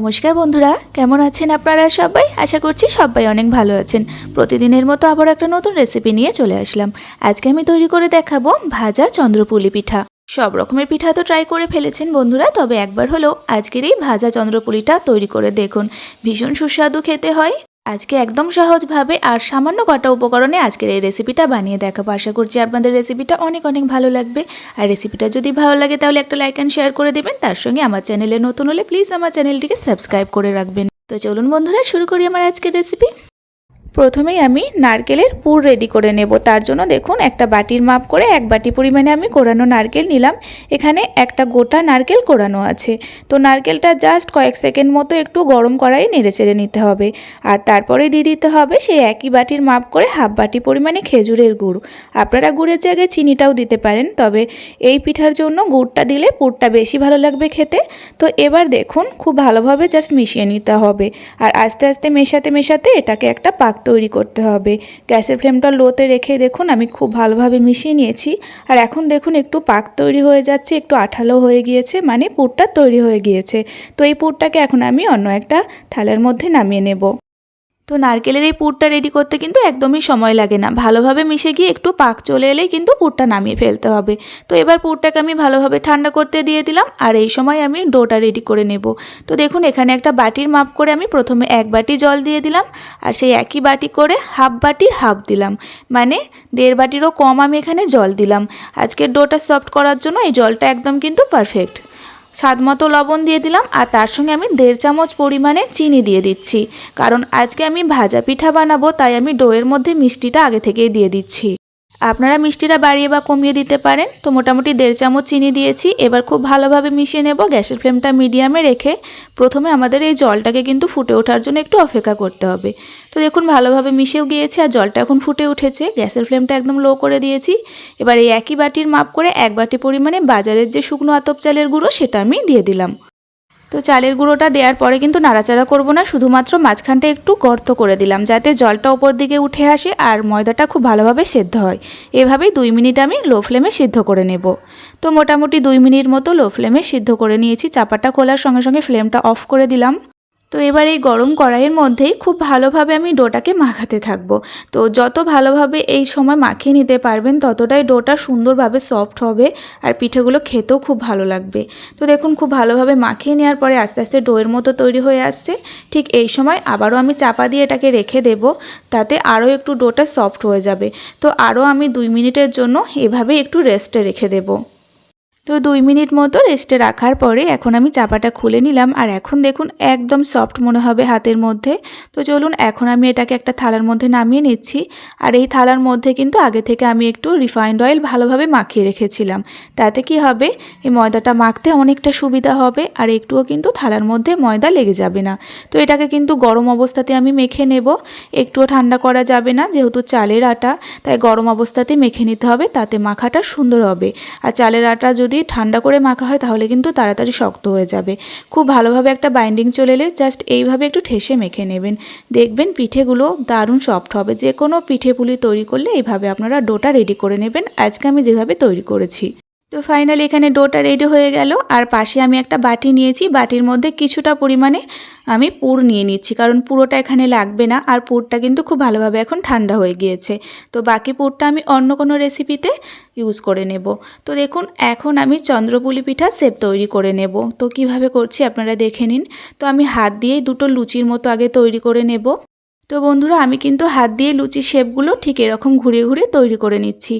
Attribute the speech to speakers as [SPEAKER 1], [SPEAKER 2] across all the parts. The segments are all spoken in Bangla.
[SPEAKER 1] নমস্কার বন্ধুরা, কেমন আছেন আপনারা সবাই? আশা করছি সবাই অনেক ভালো আছেন। প্রতিদিনের মতো আবার একটা নতুন রেসিপি নিয়ে চলে আসলাম। আজকে আমি তৈরি করে দেখাবো ভাজা চন্দ্রপুলি পিঠা। সব রকমের পিঠা তো ট্রাই করে ফেলেছেন বন্ধুরা, তবে একবার হলেও আজকের এই ভাজা চন্দ্রপুলিটা তৈরি করে দেখুন। ভীষণ সুস্বাদু খেতে হয়। আজকে একদম সহজভাবে আর সামান্য কটা উপকরণে আজকের এই রেসিপিটা বানিয়ে দেখাবো। আশা করছি আপনাদের রেসিপিটা অনেক অনেক ভালো লাগবে। আর রেসিপিটা যদি ভালো লাগে তাহলে একটা লাইক অ্যান্ড শেয়ার করে দেবেন। তার সঙ্গে আমার চ্যানেলে নতুন হলে প্লিজ আমার চ্যানেলটিকে সাবস্ক্রাইব করে রাখবেন। তো চলুন বন্ধুরা, শুরু করি আমার আজকের রেসিপি প্রথমেই আমি নারকেলের পুর রেডি করে নেব। তার জন্য দেখুন, একটা বাটির মাপ করে এক বাটি পরিমাণে আমি কোরানো নারকেল নিলাম। এখানে একটা গোটা নারকেল কোরানো আছে। তো নারকেলটা জাস্ট কয়েক সেকেন্ড মতো একটু গরম করাই নেড়ে চেড়ে নিতে হবে। আর তারপরে দিয়ে দিতে হবে সেই একই বাটির মাপ করে হাফ বাটি পরিমাণে খেজুরের গুড়। আপনারা গুড়ের জায়গায় চিনিটাও দিতে পারেন, তবে এই পিঠার জন্য গুড়টা দিলে পুরটা বেশি ভালো লাগবে খেতে। তো এবার দেখুন, খুব ভালোভাবে জাস্ট মিশিয়ে নিতে হবে। আর আস্তে আস্তে মেশাতে মেশাতে এটাকে একটা পাক তৈরি করতে হবে। গ্যাসের ফ্লেমটা লোতে রেখে দেখুন, আমি খুব ভালোভাবে মিশিয়ে নিয়েছি। আর এখন দেখুন, একটু পাক তৈরি হয়ে যাচ্ছে, একটু আঠালো হয়ে গিয়েছে মানে পুরটা তৈরি হয়ে গিয়েছে। তো এই পুরটাকে এখন আমি অন্য একটা থালের মধ্যে নামিয়ে নেব। তো নারকেলের এই পুরটা রেডি করতে কিন্তু একদমই সময় লাগে না। ভালোভাবে মিশে গিয়ে একটু পাক চলে এলেই কিন্তু পুরটা নামিয়ে ফেলতে হবে। তো এবার পুরটাকে আমি ভালোভাবে ঠান্ডা করতে দিয়ে দিলাম আর এই সময় আমি ডোটা রেডি করে নেব। তো দেখুন এখানে একটা বাটির মাপ করে আমি প্রথমে এক বাটি জল দিয়ে দিলাম আর সেই একই বাটি করে হাফ বাটির হাফ দিলাম। মানে দেড় বাটিরও কম আমি এখানে জল দিলাম। আজকের ডোটা সফট করার জন্য এই জলটা একদম কিন্তু পারফেক্ট স্বাদ মতো লবণ দিয়ে দিলাম আর তার সঙ্গে আমি দেড় চামচ পরিমাণে চিনি দিয়ে দিচ্ছি। কারণ আজকে আমি ভাজা পিঠা বানাবো, তাই আমি ডোয়ের মধ্যে মিষ্টিটা আগে থেকেই দিয়ে দিচ্ছি। আপনারা মিষ্টিটা বাড়িয়ে বা কমিয়ে দিতে পারেন। তো মোটামুটি দেড় চামচ চিনি দিয়েছি। এবার খুব ভালোভাবে মিশিয়ে নেব। গ্যাসের ফ্লেমটা মিডিয়ামে রেখে প্রথমে আমাদের এই জলটাকে কিন্তু ফুটে ওঠার জন্য একটু অপেক্ষা করতে হবে। তো দেখুন, ভালোভাবে মিশেও গিয়েছে আর জলটা এখন ফুটে উঠেছে। গ্যাসের ফ্লেমটা একদম লো করে দিয়েছি। এবার এই একই বাটির মাপ করে এক বাটি পরিমাণে বাজারের যে শুকনো আতপ চালের গুঁড়ো, সেটা আমি দিয়ে দিলাম। তো চালের গুঁড়োটা দেওয়ার পরে কিন্তু নাড়াচাড়া করব না, শুধুমাত্র মাঝখানটা একটু গর্ত করে দিলাম যাতে জলটা ওপর দিকে উঠে আসে আর ময়দাটা খুব ভালোভাবে সেদ্ধ হয়। এভাবেই দুই মিনিট আমি লো ফ্লেমে সিদ্ধ করে নেব। তো মোটামুটি দুই মিনিট মতো লো ফ্লেমে সিদ্ধ করে নিয়েছি, চাপাটা খোলার সঙ্গে সঙ্গে ফ্লেমটা অফ করে দিলাম। তো এবার এই গরম কড়াইয়ের মধ্যেই খুব ভালোভাবে আমি ডোটাকে মাখাতে থাকব। তো যত ভালোভাবে এই সময় মাখিয়ে নিতে পারবেন, ততটাই ডোটা সুন্দরভাবে সফট হবে আর পিঠেগুলো খেতেও খুব ভালো লাগবে। তো দেখুন, খুব ভালোভাবে মাখিয়ে নেওয়ার পরে আস্তে আস্তে ডোয়ের মতো তৈরি হয়ে আসছে। ঠিক এই সময় আবারও আমি চাপা দিয়ে এটাকে রেখে দেব, তাতে আরও একটু ডোটা সফট হয়ে যাবে। তো আরও আমি দুই মিনিটের জন্য এভাবে একটু রেস্টে রেখে দেবো। তো দুই মিনিট মতো রেস্টে রাখার পরে এখন আমি চাপাটা খুলে নিলাম। আর এখন দেখুন, একদম সফট মনে হবে হাতের মধ্যে। তো চলুন, এখন আমি এটাকে একটা থালার মধ্যে নামিয়ে নিচ্ছি। আর এই থালার মধ্যে কিন্তু আগে থেকে আমি একটু রিফাইন্ড অয়েল ভালোভাবে মাখিয়ে রেখেছিলাম। তাতে কি হবে, এই ময়দাটা মাখতে অনেকটা সুবিধা হবে। আর একটুও কিন্তু থালার মধ্যে ময়দা লেগে যাবে না। তো এটাকে কিন্তু গরম অবস্থাতে আমি মেখে নেব। একটুও ঠান্ডা করা যাবে না, যেহেতু চালের আটা। তাই গরম অবস্থাতে মেখে নিতে হবে, তাতে মাখাটা সুন্দর হবে। আর চালের আটা যদি ঠান্ডা করে মাখা হয়, তাহলে কিন্তু তাড়াতাড়ি শক্ত হয়ে যাবে। খুব ভালোভাবে একটা বাইন্ডিং চলে এলে জাস্ট এইভাবে একটু ঠেসে মেখে নেবেন। দেখবেন পিঠেগুলো দারুণ সফট হবে। যে কোনো পিঠে পুলি তৈরি করলে এইভাবে আপনারা ডোটা রেডি করে নেবেন। আজকে আমি যেভাবে তৈরি করেছি। তো ফাইনালি এখানে ডোটা রেডি হয়ে গেল। আর পাশে আমি একটা বাটি নিয়েছি। বাটির মধ্যে কিছুটা পরিমাণে আমি পুর নিয়ে নিচ্ছি, কারণ পুরোটা এখানে লাগবে না। আর পুরটা কিন্তু খুব ভালোভাবে এখন ঠান্ডা হয়ে গিয়েছে। তো বাকি পুরটা আমি অন্য কোনো রেসিপিতে ইউজ করে নেব। তো দেখুন, এখন আমি চন্দ্রপুলি পিঠা সেপ তৈরি করে নেব। তো কীভাবে করছি আপনারা দেখে নিন। তো আমি হাত দিয়েই দুটো লুচির মতো আগে তৈরি করে নেব। তো বন্ধুরা, আমি কিন্তু হাত দিয়ে লুচি শেপগুলো ঠিক এরকম ঘুরিয়ে ঘুরিয়ে তৈরি করে নিচ্ছি।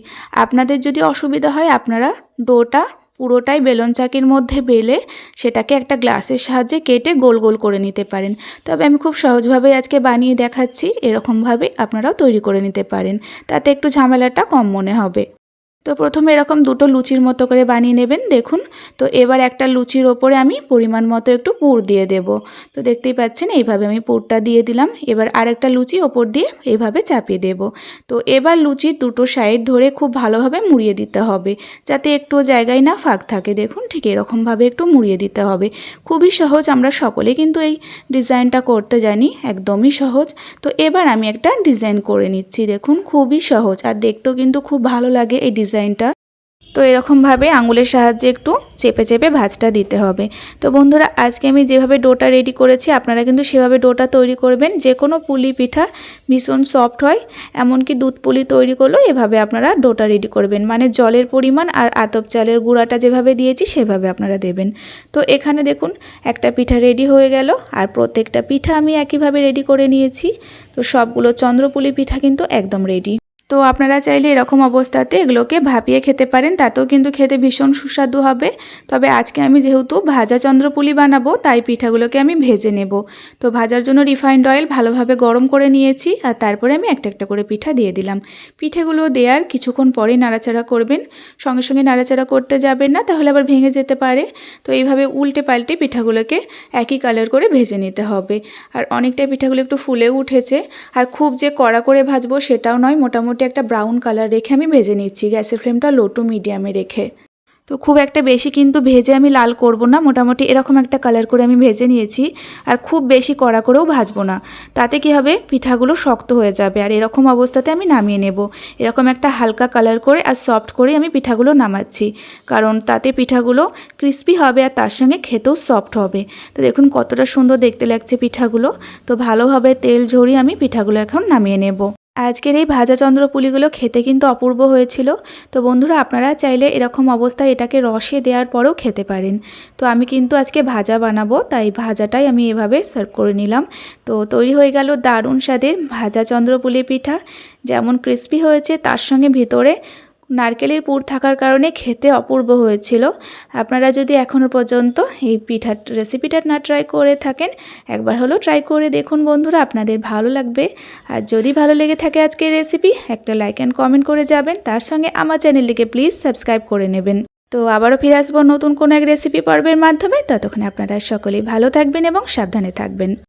[SPEAKER 1] আপনাদের যদি অসুবিধা হয়, আপনারা ডোটা পুরোটাই বেলন চাকির মধ্যে বেলে সেটাকে একটা গ্লাসের সাহায্যে কেটে গোল গোল করে নিতে পারেন। তবে আমি খুব সহজভাবে আজকে বানিয়ে দেখাচ্ছি, এরকমভাবে আপনারাও তৈরি করে নিতে পারেন। তাতে একটু ঝামেলাটা কম মনে হবে। তো প্রথমে এরকম দুটো লুচির মতো করে বানিয়ে নেবেন, দেখুন। তো এবার একটা লুচির ওপরে আমি পরিমাণ মতো একটু পুর দিয়ে দেব। তো দেখতেই পাচ্ছেন, এইভাবে আমি পুরটা দিয়ে দিলাম। এবার আরেকটা লুচি ওপর দিয়ে এইভাবে চাপিয়ে দেব। তো এবার লুচির দুটো সাইড ধরে খুব ভালোভাবে মুড়িয়ে দিতে হবে, যাতে একটু জায়গায় না ফাঁক থাকে। দেখুন, ঠিক এরকমভাবে একটু মুড়িয়ে দিতে হবে। খুবই সহজ, আমরা সকলে কিন্তু এই ডিজাইনটা করতে জানি, একদমই সহজ। তো এবার আমি একটা ডিজাইন করে নিচ্ছি, দেখুন, খুবই সহজ। আর দেখতেও কিন্তু খুব ভালো লাগে এই ডিজাইনটা। তো এরকমভাবে আঙুলের সাহায্যে একটু চেপে চেপে ভাজটা দিতে হবে। তো বন্ধুরা, আজকে আমি যেভাবে ডোটা রেডি করেছি, আপনারা কিন্তু সেভাবে ডোটা তৈরি করবেন। যে কোনো পুলি পিঠা ভীষণ সফট হয়, এমনকি দুধ পুলি তৈরি করলেও এভাবে আপনারা ডোটা রেডি করবেন। মানে জলের পরিমাণ আর আতপ চালের গুঁড়াটা যেভাবে দিয়েছি, সেভাবে আপনারা দেবেন। তো এখানে দেখুন, একটা পিঠা রেডি হয়ে গেল আর প্রত্যেকটা পিঠা আমি একইভাবে রেডি করে নিয়েছি। তো সবগুলো চন্দ্রপুলি পিঠা কিন্তু একদম রেডি। তো আপনারা চাইলে এরকম অবস্থাতে এগুলোকে ভাপিয়ে খেতে পারেন, তাতেও কিন্তু খেতে ভীষণ সুস্বাদু হবে। তবে আজকে আমি যেহেতু ভাজা চন্দ্রপুলি বানাবো, তাই পিঠাগুলোকে আমি ভেজে নেব। তো ভাজার জন্য রিফাইন্ড অয়েল ভালোভাবে গরম করে নিয়েছি আর তারপরে আমি একটা একটা করে পিঠা দিয়ে দিলাম। পিঠেগুলো দেওয়ার কিছুক্ষণ পরেই নাড়াচাড়া করবেন। সঙ্গে সঙ্গে নাড়াচাড়া করতে যাবেন না, তাহলে আবার ভেঙে যেতে পারে। তো এইভাবে উল্টে পাল্টে পিঠাগুলোকে একই কালার করে ভেজে নিতে হবে। আর অনেকটাই পিঠাগুলো একটু ফুলেও উঠেছে। আর খুব যে কড়া করে ভাজবো সেটাও নয়, মোটামুটি একটা ব্রাউন কালার রেখে আমি ভেজে নিচ্ছি। গ্যাসের ফ্লেমটা লো টু মিডিয়ামে রেখে। তো খুব একটা বেশি কিন্তু ভেজে আমি লাল করব না। মোটামুটি এরকম একটা কালার করে আমি ভেজে নিয়েছি। আর খুব বেশি কড়া করেও ভাজবো না। তাতে কি হবে? পিঠাগুলো শক্ত হয়ে যাবে। আর এরকম অবস্থাতে আমি নামিয়ে নেব। এরকম একটা হালকা কালার করে আর সফট করে আমি পিঠাগুলো নামাচ্ছি। কারণ তাতে পিঠাগুলো ক্রিস্পি হবে আর তার সঙ্গে খেতেও সফট হবে। তো দেখুন কতটা সুন্দর দেখতে লাগছে পিঠাগুলো। তো ভালোভাবে তেল ঝরিয়ে আমি পিঠাগুলো এখন নামিয়ে নেব। আজকের এই ভাজা চন্দ্র পুলিগুলো খেতে কিন্তু অপূর্ব হয়েছিল। তো বন্ধুরা, আপনারা চাইলে এরকম অবস্থায় এটাকে রসে দেওয়ার পরেও খেতে পারেন। তো আমি কিন্তু আজকে ভাজা বানাবো, তাই ভাজাটাই আমি এভাবে সার্ভ করে নিলাম। তো তৈরি হয়ে গেল দারুণ স্বাদের ভাজা চন্দ্রপুলি পিঠা। যেমন ক্রিস্পি হয়েছে, তার সঙ্গে ভিতরে নারকেলের পুর থাকার কারণে খেতে অপূর্ব হয়েছিল। আপনারা যদি এখনও পর্যন্ত এই পিঠার রেসিপিটা না ট্রাই করে থাকেন, একবার হলেও ট্রাই করে দেখুন বন্ধুরা, আপনাদের ভালো লাগবে। আর যদি ভালো লেগে থাকে আজকের রেসিপি একটা লাইক অ্যান্ড কমেন্ট করে যাবেন। তার সঙ্গে আমার চ্যানেলটিকে প্লিজ সাবস্ক্রাইব করে নেবেন। তো আবারও ফিরে আসব নতুন কোনো এক রেসিপি পর্বের মাধ্যমে। ততক্ষণে আপনারা সকলেই ভালো থাকবেন এবং সাবধানে থাকবেন।